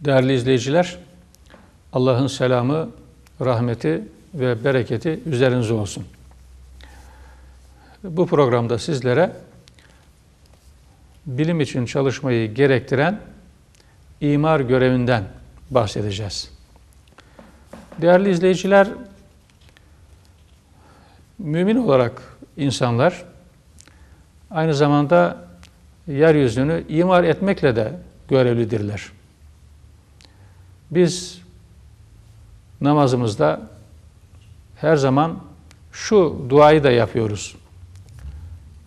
Değerli izleyiciler, Allah'ın selamı, rahmeti ve bereketi üzerinize olsun. Bu programda sizlere bilim için çalışmayı gerektiren imar görevinden bahsedeceğiz. Değerli izleyiciler, mümin olarak insanlar aynı zamanda yeryüzünü imar etmekle de görevlidirler. Biz namazımızda her zaman şu duayı da yapıyoruz.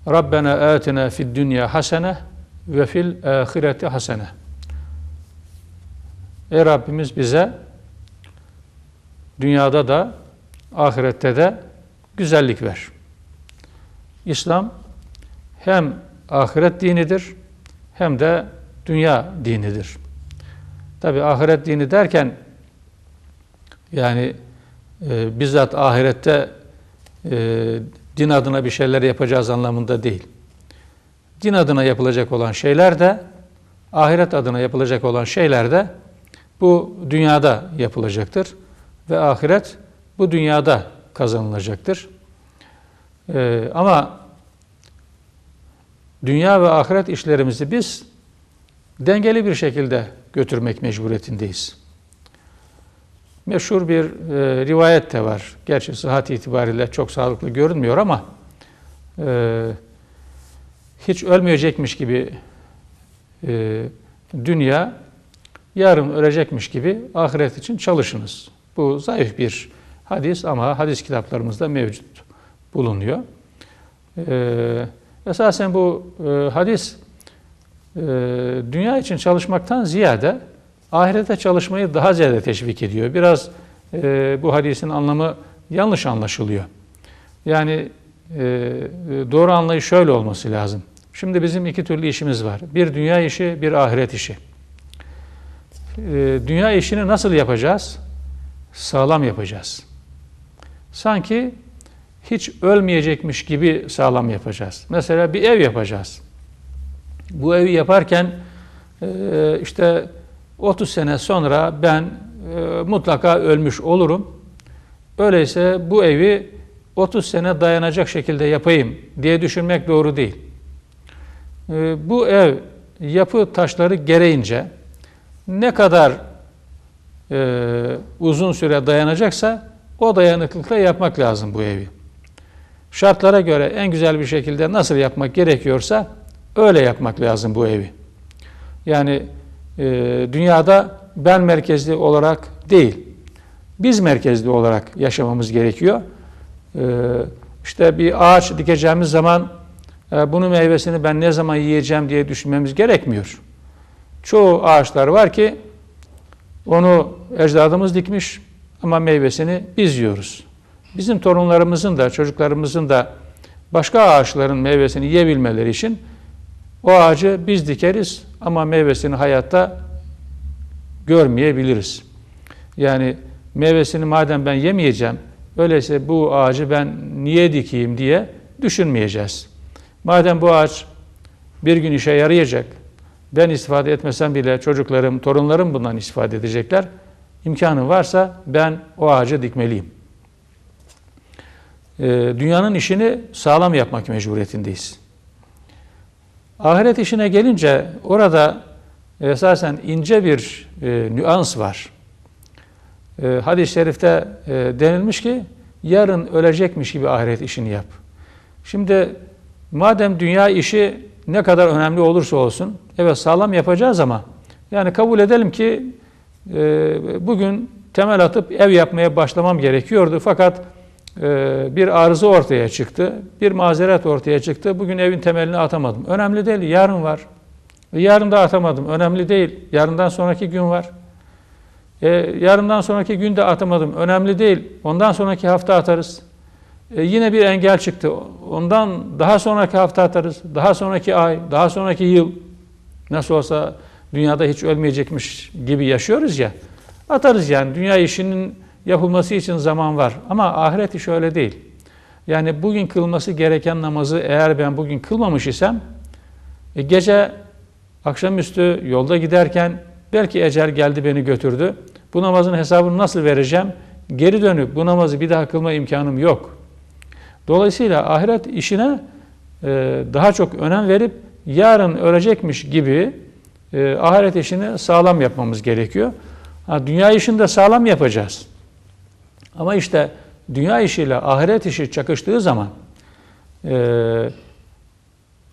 Rabbena atina fid dünya hasene ve fil ahireti hasene. Ey Rabbimiz bize dünyada da ahirette de güzellik ver. İslam hem ahiret dinidir hem de dünya dinidir. Tabi ahiret dini derken yani e, bizzat ahirette e, din adına bir şeyler yapacağız anlamında değil. Din adına yapılacak olan şeyler de ahiret adına yapılacak olan şeyler de bu dünyada yapılacaktır ve ahiret bu dünyada kazanılacaktır. Ee, ama dünya ve ahiret işlerimizi biz dengeli bir şekilde götürmek mecburiyetindeyiz. Meşhur bir e, rivayet de var. Gerçi sıhhat itibariyle çok sağlıklı görünmüyor ama e, hiç ölmeyecekmiş gibi e, dünya yarın ölecekmiş gibi ahiret için çalışınız. Bu zayıf bir hadis ama hadis kitaplarımızda mevcut bulunuyor. Ee, esasen bu e, hadis e, dünya için çalışmaktan ziyade ahirete çalışmayı daha ziyade teşvik ediyor. Biraz e, bu hadisin anlamı yanlış anlaşılıyor. Yani e, doğru anlayış şöyle olması lazım. Şimdi bizim iki türlü işimiz var. Bir dünya işi, bir ahiret işi. E, dünya işini nasıl yapacağız? Sağlam yapacağız. Sanki hiç ölmeyecekmiş gibi sağlam yapacağız. Mesela bir ev yapacağız. Bu evi yaparken e, işte 30 sene sonra ben e, mutlaka ölmüş olurum. Öyleyse bu evi 30 sene dayanacak şekilde yapayım diye düşünmek doğru değil. E, bu ev yapı taşları gereğince ne kadar uzun süre dayanacaksa o dayanıklıkla yapmak lazım bu evi. Şartlara göre en güzel bir şekilde nasıl yapmak gerekiyorsa öyle yapmak lazım bu evi. Yani e, dünyada ben merkezli olarak değil, biz merkezli olarak yaşamamız gerekiyor. E, işte bir ağaç dikeceğimiz zaman e, bunun meyvesini ben ne zaman yiyeceğim diye düşünmemiz gerekmiyor. Çoğu ağaçlar var ki onu ecdadımız dikmiş ama meyvesini biz yiyoruz. Bizim torunlarımızın da çocuklarımızın da başka ağaçların meyvesini yiyebilmeleri için o ağacı biz dikeriz ama meyvesini hayatta görmeyebiliriz. Yani meyvesini madem ben yemeyeceğim, öyleyse bu ağacı ben niye dikeyim diye düşünmeyeceğiz. Madem bu ağaç bir gün işe yarayacak, ben istifade etmesem bile çocuklarım, torunlarım bundan istifade edecekler. İmkanı varsa ben o ağacı dikmeliyim. Ee, dünyanın işini sağlam yapmak mecburiyetindeyiz. Ahiret işine gelince orada esasen ince bir e, nüans var. E, hadis-i şerifte e, denilmiş ki yarın ölecekmiş gibi ahiret işini yap. Şimdi madem dünya işi ne kadar önemli olursa olsun evet sağlam yapacağız ama yani kabul edelim ki e, bugün temel atıp ev yapmaya başlamam gerekiyordu fakat bir arıza ortaya çıktı, bir mazeret ortaya çıktı. Bugün evin temelini atamadım. Önemli değil, yarın var. E, yarın da atamadım, önemli değil. Yarından sonraki gün var. E, yarından sonraki gün de atamadım, önemli değil. Ondan sonraki hafta atarız. E, yine bir engel çıktı. Ondan daha sonraki hafta atarız. Daha sonraki ay, daha sonraki yıl. Nasıl olsa dünyada hiç ölmeyecekmiş gibi yaşıyoruz ya. Atarız yani. Dünya işinin yapılması için zaman var. Ama ahiret işi öyle değil. Yani bugün kılması gereken namazı eğer ben bugün kılmamış isem e, gece akşamüstü yolda giderken belki ecel geldi beni götürdü. Bu namazın hesabını nasıl vereceğim? Geri dönüp bu namazı bir daha kılma imkanım yok. Dolayısıyla ahiret işine e, daha çok önem verip yarın ölecekmiş gibi e, ahiret işini sağlam yapmamız gerekiyor. Ha, dünya işini de sağlam yapacağız. Ama işte dünya işiyle ahiret işi çakıştığı zaman e,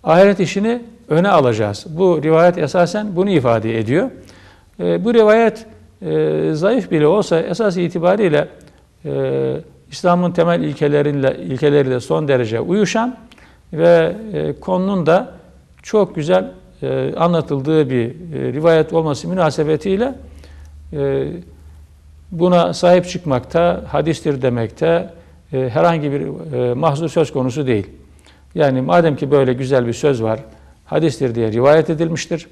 ahiret işini öne alacağız. Bu rivayet esasen bunu ifade ediyor. E, bu rivayet e, zayıf bile olsa esas itibariyle e, İslam'ın temel ilkeleriyle, ilkeleriyle son derece uyuşan ve e, konunun da çok güzel e, anlatıldığı bir e, rivayet olması münasebetiyle e, buna sahip çıkmakta, hadistir demekte e, herhangi bir e, mahzur söz konusu değil. Yani madem ki böyle güzel bir söz var, hadistir diye rivayet edilmiştir.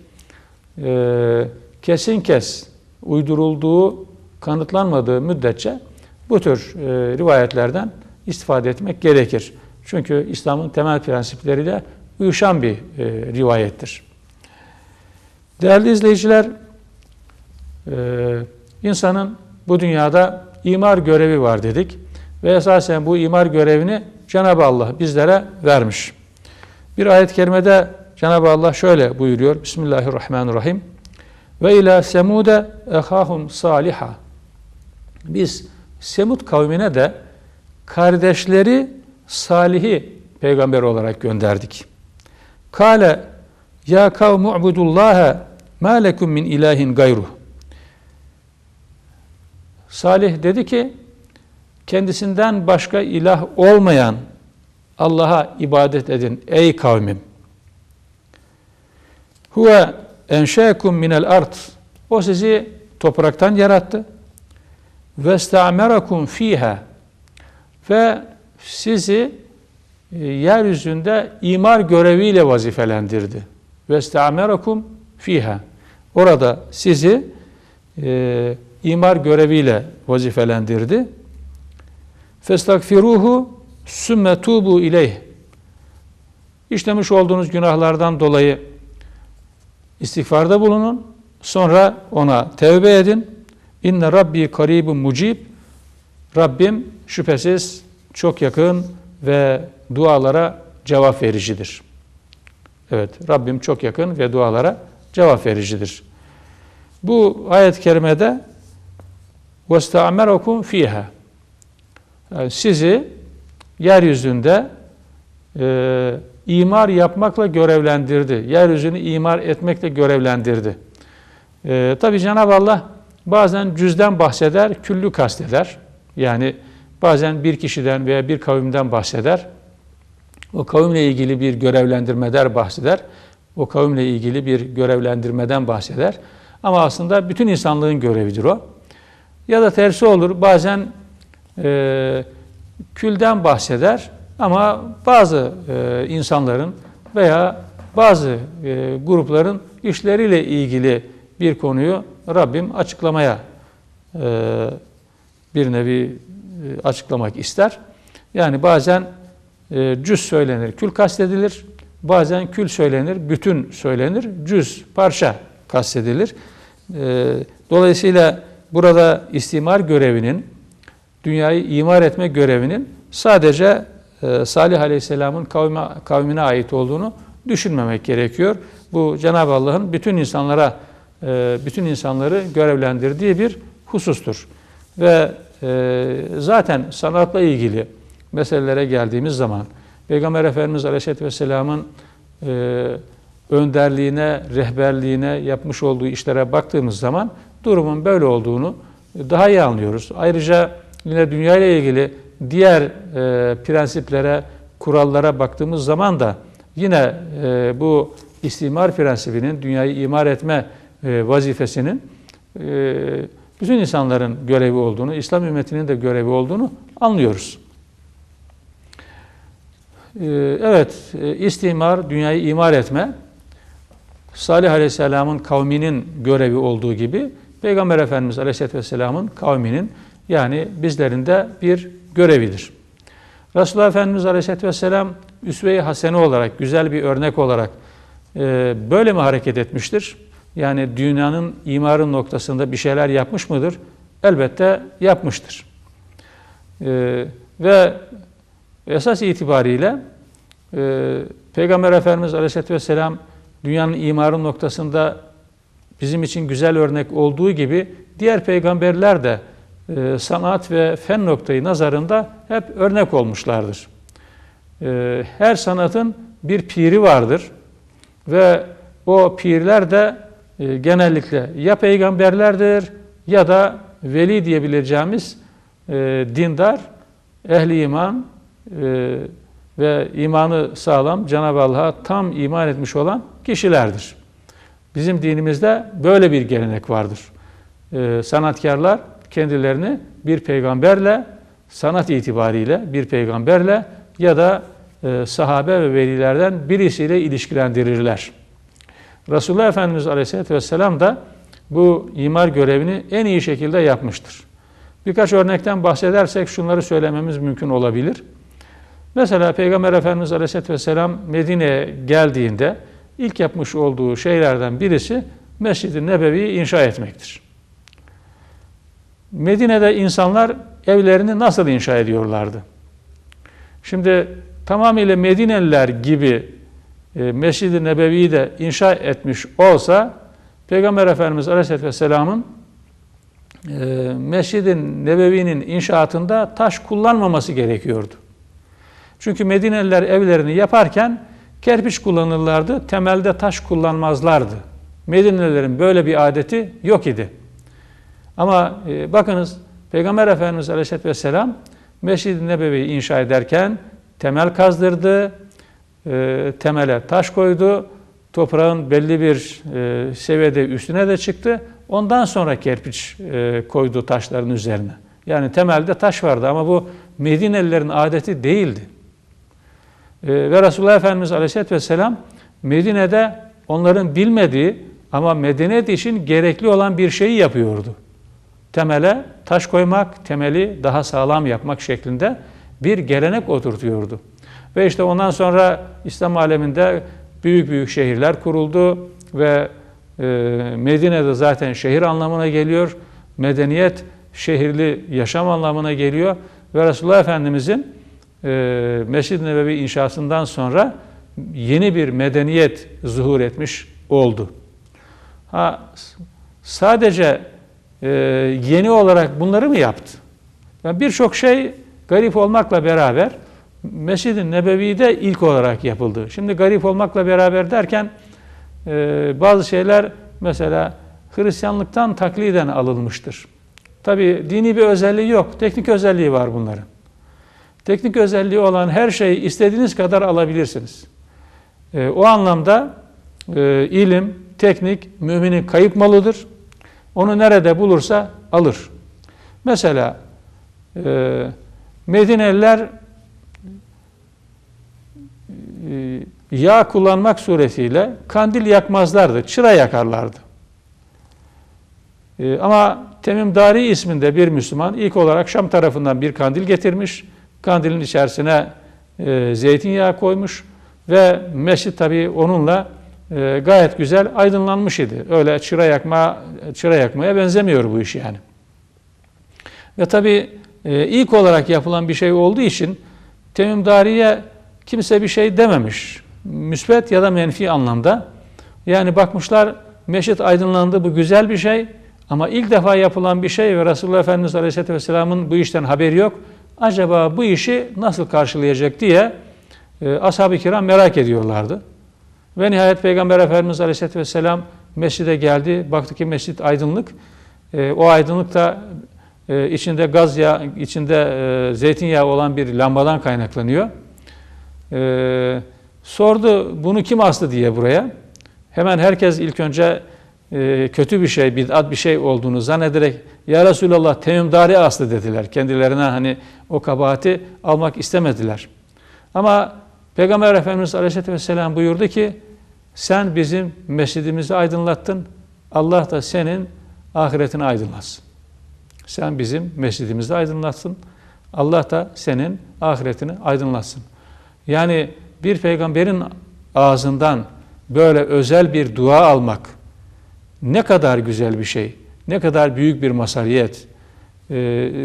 E, kesin kes uydurulduğu kanıtlanmadığı müddetçe bu tür e, rivayetlerden istifade etmek gerekir. Çünkü İslam'ın temel prensipleriyle uyuşan bir e, rivayettir. Değerli izleyiciler, e, insanın bu dünyada imar görevi var dedik ve esasen bu imar görevini Cenab-ı Allah bizlere vermiş. Bir ayet-i kerimede Cenab-ı Allah şöyle buyuruyor. Bismillahirrahmanirrahim. Ve ila semude ehahum saliha. Biz Semud kavmine de kardeşleri Salih'i peygamber olarak gönderdik. Kale ya kavmu ubudullaha ma lekum min ilahin gayruh. Salih dedi ki kendisinden başka ilah olmayan Allah'a ibadet edin ey kavmim. Huve enşekum minel ard. O sizi topraktan yarattı. Ve sta'merakum fiha. Ve sizi e, yeryüzünde imar göreviyle vazifelendirdi. Ve sta'merakum fiha. Orada sizi e, imar göreviyle vazifelendirdi. Festakfiruhu sümme tubu ileyh. İşlemiş olduğunuz günahlardan dolayı istiğfarda bulunun. Sonra ona tevbe edin. İnne Rabbi karibun mucib. Rabbim şüphesiz çok yakın ve dualara cevap vericidir. Evet, Rabbim çok yakın ve dualara cevap vericidir. Bu ayet-i kerimede وَاسْتَعْمَرَكُمْ fiha. Yani sizi yeryüzünde e, imar yapmakla görevlendirdi. Yeryüzünü imar etmekle görevlendirdi. E, Tabi Cenab-ı Allah bazen cüzden bahseder, küllü kasteder. Yani bazen bir kişiden veya bir kavimden bahseder. O kavimle ilgili bir görevlendirmeden bahseder. O kavimle ilgili bir görevlendirmeden bahseder. Ama aslında bütün insanlığın görevidir o. Ya da tersi olur. Bazen e, külden bahseder ama bazı e, insanların veya bazı e, grupların işleriyle ilgili bir konuyu Rabbim açıklamaya e, bir nevi e, açıklamak ister. Yani bazen e, cüz söylenir, kül kastedilir. Bazen kül söylenir, bütün söylenir, cüz, parça kastedilir. E, dolayısıyla burada istimar görevinin, dünyayı imar etme görevinin sadece e, Salih Aleyhisselam'ın kavme, kavmine ait olduğunu düşünmemek gerekiyor. Bu Cenab-ı Allah'ın bütün insanlara, e, bütün insanları görevlendirdiği bir husustur. Ve e, zaten sanatla ilgili meselelere geldiğimiz zaman Peygamber Efendimiz Aleyhisselatü Vesselam'ın önderliğine, rehberliğine yapmış olduğu işlere baktığımız zaman durumun böyle olduğunu daha iyi anlıyoruz. Ayrıca yine dünya ile ilgili diğer e, prensiplere, kurallara baktığımız zaman da yine e, bu istimar prensibinin, dünyayı imar etme e, vazifesinin e, bütün insanların görevi olduğunu, İslam ümmetinin de görevi olduğunu anlıyoruz. E, evet, e, istimar, dünyayı imar etme, Salih Aleyhisselam'ın kavminin görevi olduğu gibi Peygamber Efendimiz Aleyhisselatü Vesselam'ın kavminin yani bizlerin de bir görevidir. Resulullah Efendimiz Aleyhisselatü Vesselam üsve-i hasene olarak, güzel bir örnek olarak e, böyle mi hareket etmiştir? Yani dünyanın imarı noktasında bir şeyler yapmış mıdır? Elbette yapmıştır. Ee, ve esas itibariyle e, Peygamber Efendimiz Aleyhisselatü Vesselam dünyanın imarı noktasında bizim için güzel örnek olduğu gibi diğer peygamberler de e, sanat ve fen noktayı nazarında hep örnek olmuşlardır. E, her sanatın bir piri vardır ve o pirler de e, genellikle ya peygamberlerdir ya da veli diyebileceğimiz dindar, ehli iman ve imanı sağlam, Cenab-ı Allah'a tam iman etmiş olan kişilerdir. Bizim dinimizde böyle bir gelenek vardır. Ee, sanatkarlar kendilerini bir peygamberle, sanat itibariyle bir peygamberle ya da e, sahabe ve velilerden birisiyle ilişkilendirirler. Resulullah Efendimiz Aleyhisselatü Vesselam da bu imar görevini en iyi şekilde yapmıştır. Birkaç örnekten bahsedersek şunları söylememiz mümkün olabilir. Mesela Peygamber Efendimiz Aleyhisselatü Vesselam Medine'ye geldiğinde ilk yapmış olduğu şeylerden birisi Mescid-i Nebevi'yi inşa etmektir. Medine'de insanlar evlerini nasıl inşa ediyorlardı? Şimdi tamamıyla Medineliler gibi e, Mescid-i Nebevi'yi de inşa etmiş olsa Peygamber Efendimiz Aleyhisselatü Vesselam'ın e, Mescid-i Nebevi'nin inşaatında taş kullanmaması gerekiyordu. Çünkü Medineliler evlerini yaparken kerpiç kullanırlardı, temelde taş kullanmazlardı. Medinelilerin böyle bir adeti yok idi. Ama e, bakınız Peygamber Efendimiz Aleyhisselatü Vesselam Mescid-i Nebevi'yi inşa ederken temel kazdırdı, e, temele taş koydu, toprağın belli bir e, seviyede üstüne de çıktı. Ondan sonra kerpiç e, koydu taşların üzerine. Yani temelde taş vardı ama bu Medinelilerin adeti değildi. Ee, ve Resulullah Efendimiz Aleyhisselatü Vesselam Medine'de onların bilmediği ama medeniyet için gerekli olan bir şeyi yapıyordu. Temele taş koymak, temeli daha sağlam yapmak şeklinde bir gelenek oturtuyordu. Ve işte ondan sonra İslam aleminde büyük büyük şehirler kuruldu ve e, Medine'de zaten şehir anlamına geliyor. Medeniyet şehirli yaşam anlamına geliyor ve Resulullah Efendimizin Mescid-i Nebevi inşasından sonra yeni bir medeniyet zuhur etmiş oldu. Ha, sadece e, yeni olarak bunları mı yaptı? Yani Birçok şey garip olmakla beraber Mescid-i Nebevi'de ilk olarak yapıldı. Şimdi garip olmakla beraber derken e, bazı şeyler mesela Hristiyanlıktan takliden alınmıştır. Tabi dini bir özelliği yok, teknik özelliği var bunların. Teknik özelliği olan her şeyi istediğiniz kadar alabilirsiniz. E, o anlamda e, ilim, teknik müminin kayıp malıdır. Onu nerede bulursa alır. Mesela e, Medineliler e, yağ kullanmak suretiyle kandil yakmazlardı, çıra yakarlardı. E, ama Temim Dari isminde bir Müslüman ilk olarak Şam tarafından bir kandil getirmiş Kandilin içerisine e, zeytinyağı koymuş ve mescit tabi onunla e, gayet güzel aydınlanmış idi. Öyle çıra yakma çıra yakmaya benzemiyor bu iş yani. Ve tabi e, ilk olarak yapılan bir şey olduğu için Temimdariye kimse bir şey dememiş. Müsbet ya da menfi anlamda. Yani bakmışlar meşit aydınlandı bu güzel bir şey ama ilk defa yapılan bir şey ve Resulullah Efendimiz Aleyhisselatü Vesselam'ın bu işten haberi yok acaba bu işi nasıl karşılayacak diye e, ashab-ı kiram merak ediyorlardı. Ve nihayet Peygamber Efendimiz Aleyhisselatü Vesselam mescide geldi. Baktı ki mescit aydınlık. E, o aydınlık da e, içinde gaz yağı, içinde e, zeytinyağı olan bir lambadan kaynaklanıyor. E, sordu bunu kim astı diye buraya. Hemen herkes ilk önce e, kötü bir şey, bid'at bir şey olduğunu zannederek Ya Resulallah temimdari aslı dediler. Kendilerine hani o kabahati almak istemediler. Ama Peygamber Efendimiz Aleyhisselatü Vesselam buyurdu ki sen bizim mescidimizi aydınlattın. Allah da senin ahiretini aydınlatsın. Sen bizim mescidimizi aydınlatsın. Allah da senin ahiretini aydınlatsın. Yani bir peygamberin ağzından böyle özel bir dua almak, ne kadar güzel bir şey, ne kadar büyük bir mazhariyet, e,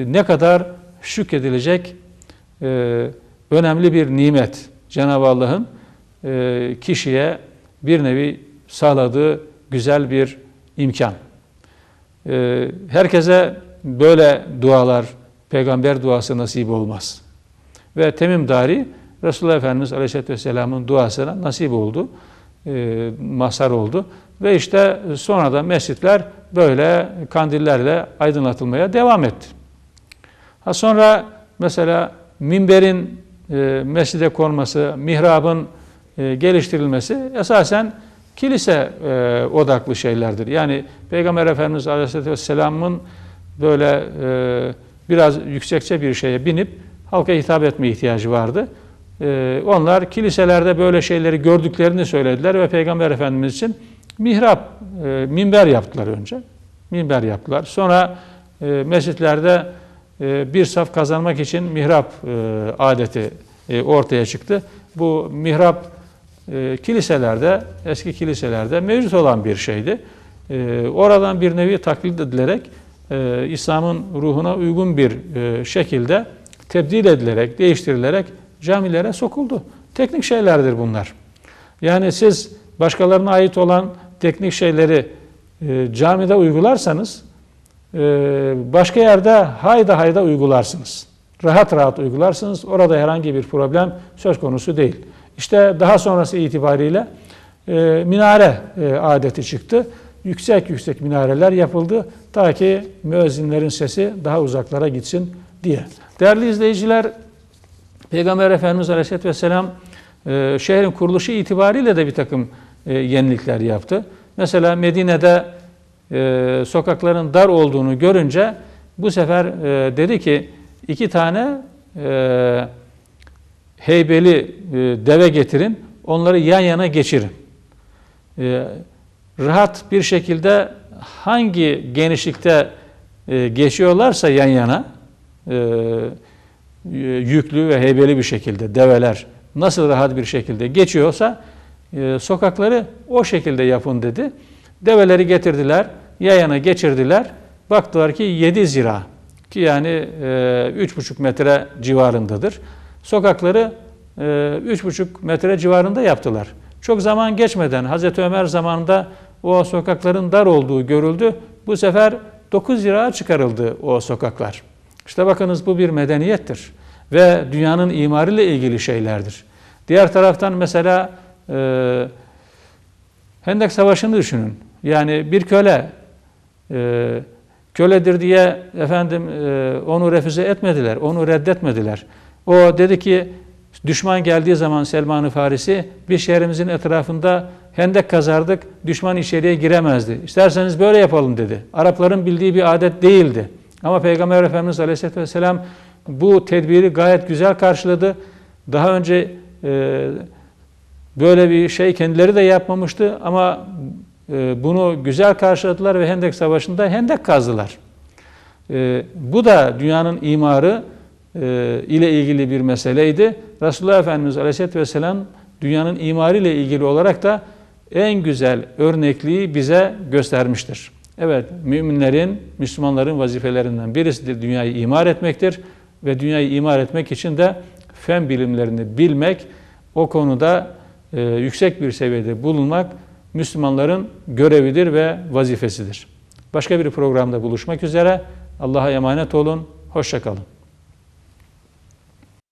ne kadar şükredilecek e, önemli bir nimet Cenab-ı Allah'ın e, kişiye bir nevi sağladığı güzel bir imkan. Herkese böyle dualar, peygamber duası nasip olmaz. Ve Temim Dari Resulullah Efendimiz Aleyhisselatü Vesselam'ın duasına nasip oldu, mazhar oldu. Ve işte sonra da mescitler böyle kandillerle aydınlatılmaya devam etti. Ha sonra mesela minberin e, mescide konması, mihrabın e, geliştirilmesi esasen kilise e, odaklı şeylerdir. Yani Peygamber Efendimiz Aleyhisselatü Vesselam'ın böyle e, biraz yüksekçe bir şeye binip halka hitap etme ihtiyacı vardı. E, onlar kiliselerde böyle şeyleri gördüklerini söylediler ve Peygamber Efendimiz için mihrap, e, minber yaptılar önce. Minber yaptılar. Sonra e, mescitlerde e, bir saf kazanmak için mihrap e, adeti e, ortaya çıktı. Bu mihrap e, kiliselerde, eski kiliselerde mevcut olan bir şeydi. E, oradan bir nevi taklit edilerek e, İslam'ın ruhuna uygun bir e, şekilde tebdil edilerek, değiştirilerek camilere sokuldu. Teknik şeylerdir bunlar. Yani siz başkalarına ait olan teknik şeyleri e, camide uygularsanız e, başka yerde hayda hayda uygularsınız. Rahat rahat uygularsınız. Orada herhangi bir problem söz konusu değil. İşte daha sonrası itibariyle e, minare e, adeti çıktı. Yüksek yüksek minareler yapıldı ta ki müezzinlerin sesi daha uzaklara gitsin diye. Değerli izleyiciler, Peygamber Efendimiz Aleyhisselatü Vesselam e, şehrin kuruluşu itibariyle de bir takım e, yenilikler yaptı. Mesela Medine'de e, sokakların dar olduğunu görünce bu sefer e, dedi ki iki tane e, heybeli e, deve getirin, onları yan yana geçirin. E, rahat bir şekilde hangi genişlikte e, geçiyorlarsa yan yana, yüklü ve heybeli bir şekilde develer nasıl rahat bir şekilde geçiyorsa sokakları o şekilde yapın dedi. Develeri getirdiler, yayana geçirdiler. Baktılar ki 7 zira ki yani 3,5 metre civarındadır. Sokakları 3,5 metre civarında yaptılar. Çok zaman geçmeden Hazreti Ömer zamanında o sokakların dar olduğu görüldü. Bu sefer 9 lira çıkarıldı o sokaklar. İşte bakınız bu bir medeniyettir ve dünyanın imarıyla ilgili şeylerdir. Diğer taraftan mesela e, Hendek Savaşı'nı düşünün. Yani bir köle e, köledir diye efendim e, onu refüze etmediler, onu reddetmediler. O dedi ki düşman geldiği zaman Selman-ı Farisi bir şehrimizin etrafında hendek kazardık, düşman içeriye giremezdi. İsterseniz böyle yapalım dedi. Arapların bildiği bir adet değildi. Ama Peygamber Efendimiz Aleyhisselatü Vesselam bu tedbiri gayet güzel karşıladı. Daha önce e, böyle bir şey kendileri de yapmamıştı ama e, bunu güzel karşıladılar ve Hendek Savaşı'nda hendek kazdılar. E, bu da dünyanın imarı e, ile ilgili bir meseleydi. Resulullah Efendimiz Aleyhisselatü Vesselam dünyanın imarı ile ilgili olarak da en güzel örnekliği bize göstermiştir. Evet, müminlerin, Müslümanların vazifelerinden birisidir dünyayı imar etmektir ve dünyayı imar etmek için de fen bilimlerini bilmek, o konuda e, yüksek bir seviyede bulunmak Müslümanların görevidir ve vazifesidir. Başka bir programda buluşmak üzere. Allah'a emanet olun. Hoşçakalın.